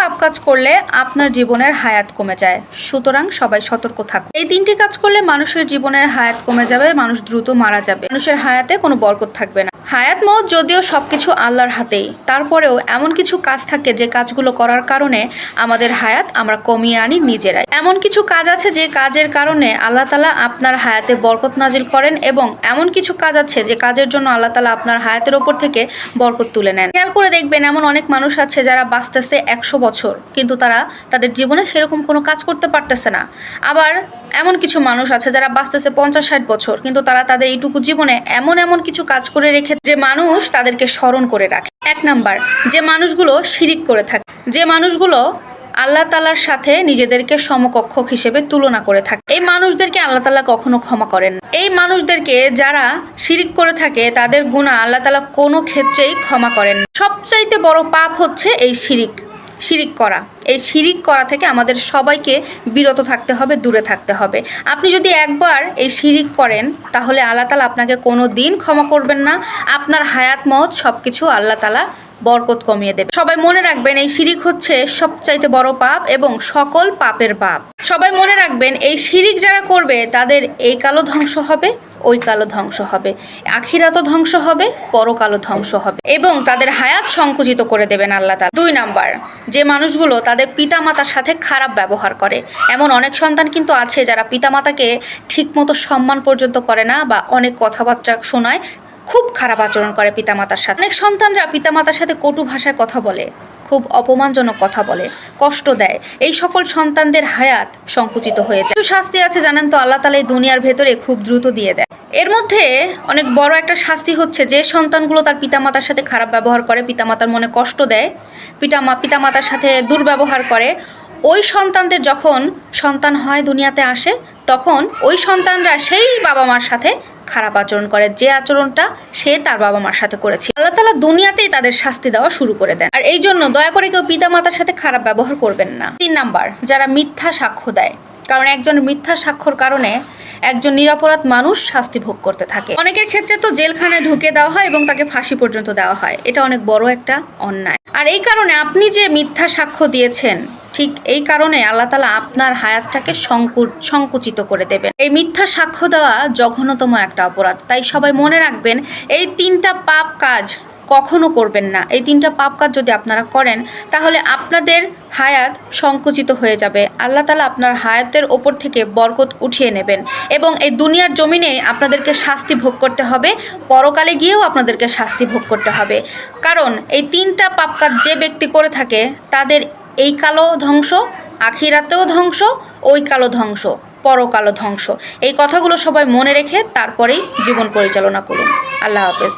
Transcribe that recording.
পাপ কাজ করলে আপনার জীবনের হায়াত কমে যায়। সুতরাং সবাই সতর্ক থাকুন। এই তিনটি কাজ করলে মানুষের জীবনের হায়াত কমে যাবে, মানুষ দ্রুত মারা যাবে। মানুষের হায়াতে কোনো বরকত থাকবে না। হায়াত মত যদিও সবকিছু আল্লাহর হাতেই, তারপরেও এমন কিছু কাজ থাকে যে কাজগুলো করার কারণে আমাদের হায়াত আমরা কমিয়ে আনি নিজেরাই। এমন কিছু কাজ আছে যে কাজের কারণে আল্লাহ তালা আপনার হায়াতে বরকত নাজিল করেন এবং এমন কিছু কাজ আছে যে কাজের জন্য আল্লাহ তালা আপনার হায়াতের ওপর থেকে বরকত তুলে নেন। খেয়াল করে দেখবেন এমন অনেক মানুষ আছে যারা বাঁচতেছে একশো বছর, কিন্তু তারা তাদের জীবনে সেরকম কোনো কাজ করতে পারতেছে না। আবার এমন কিছু মানুষ আছে যারা বাঁচতেছে পঞ্চাশ ষাট বছর, কিন্তু তারা তাদের এইটুকু জীবনে এমন এমন কিছু কাজ করে রেখে যে মানুষ তাদেরকে স্মরণ করে রাখে। এক নাম্বার, যে মানুষগুলো শিরিক করে থাকে। যে মানুষগুলো আল্লাহ তালার সাথে নিজেদেরকে সমকক্ষক হিসেবে তুলনা করে থাকে। এই মানুষদেরকে আল্লাহ তালা কখনো ক্ষমা করেন এই মানুষদেরকে যারা শিরিক করে থাকে, তাদের গুণা আল্লাহ তালা কোনো ক্ষেত্রেই ক্ষমা করেন। সবচাইতে বড় পাপ হচ্ছে এই শিরিক শিরিক করা। এই শিরিক করা থেকে আমাদের সবাইকে বিরত থাকতে হবে, দূরে থাকতে হবে। আপনি যদি একবার এই শিরিক করেন, তাহলে আল্লাহ তালা আপনাকে কোনো দিন ক্ষমা করবেন না। আপনার হায়াত মত সব কিছু আল্লাহ তালা বরকত কমিয়ে দেবে। সবাই মনে রাখবেন এই শিরিক হচ্ছে সবচাইতে বড় পাপ এবং সকল পাপের পাপ। সবাই মনে রাখবেন এই শিরিক যারা করবে, তাদের এই কালো ধ্বংস হবে, ওই কালো ধ্বংস হবে। আখিরাতও ধ্বংস হবে, পরকালও ধ্বংস হবে। এবং তাদের হায়াত সংকুচিত করে দেবেন আল্লাহ তাআলা। দুই নাম্বার, যে মানুষগুলো তাদের পিতামাতার সাথে খারাপ ব্যবহার করে। এমন অনেক সন্তান কিন্তু আছে যারা পিতামাতাকে ঠিকমতো সম্মান পর্যন্ত করে না বা অনেক কথাবার্তা শোনায় খুব খারাপ আচরণ করে পিতামাতার সাথে। অনেক সন্তানরা পিতামাতার সাথে কটু ভাষায় কথা বলে, খুব অপমানজনক কথা বলে, কষ্ট দেয়। এই সকল সন্তানদের হায়াত সংকুচিত হয়ে যায়। শাস্তি আছে জানেন তো? আল্লাহ তালা এই দুনিয়ার ভেতরে খুব দ্রুত দিয়ে দেয় এর মধ্যে অনেক বড় একটা শাস্তি হচ্ছে যে সন্তানগুলো তার পিতামাতার সাথে খারাপ ব্যবহার করে, পিতামাতার মনে কষ্ট দেয়, পিতামা পিতামাতার সাথে দুর্ব্যবহার করে। ওই সন্তানদের যখন সন্তান হয় দুনিয়াতে আসে, তখন ওই সন্তানরা সেই বাবা মার সাথে খারাপ আচরণ করে যে আচরণটা সে তার বাবা মার সাথে করেছে। আল্লাহ তালা দুনিয়াতেই তাদের শাস্তি দেওয়া শুরু করে দেন। আর এই জন্য দয়া করে কেউ পিতা মাতার সাথে খারাপ ব্যবহার করবেন না। তিন নাম্বার, যারা মিথ্যা সাক্ষ্য দেয়। কারণ একজন মিথ্যা স্বাক্ষর কারণে একজন নিরাপরাধ মানুষ শাস্তি ভোগ করতে থাকে। অনেকের ক্ষেত্রে তো জেলখানায় ঢুকে দেওয়া হয় এবং তাকে ফাঁসি পর্যন্ত দেওয়া হয়। এটা অনেক বড় একটা অন্যায়। আর এই কারণে আপনি যে মিথ্যা সাক্ষ্য দিয়েছেন ঠিক এই কারণে আল্লাহ তালা আপনার হায়াতটাকে সংকু- সংকুচিত করে দেবেন। এই মিথ্যা সাক্ষ্য দেওয়া জঘন্যতম একটা অপরাধ। তাই সবাই মনে রাখবেন, এই তিনটা পাপ কাজ কখনো করবেন না। এই তিনটা পাপ কাজ যদি আপনারা করেন, তাহলে আপনাদের হায়াত সংকুচিত হয়ে যাবে। আল্লাহ তালা আপনার হায়াতের ওপর থেকে বরকত উঠিয়ে নেবেন এবং এই দুনিয়ার জমিনে আপনাদেরকে শাস্তি ভোগ করতে হবে। পরকালে গিয়েও আপনাদেরকে শাস্তি ভোগ করতে হবে। কারণ এই তিনটা পাপ কাজ যে ব্যক্তি করে থাকে, তাদের এই কালো ধ্বংস, আখিরাতেও ধ্বংস, ওই কালো ধ্বংস পরকালো ধ্বংস। এই কথাগুলো সবাই মনে রেখে তারপরেই জীবন পরিচালনা করুন। আল্লাহ হাফেজ।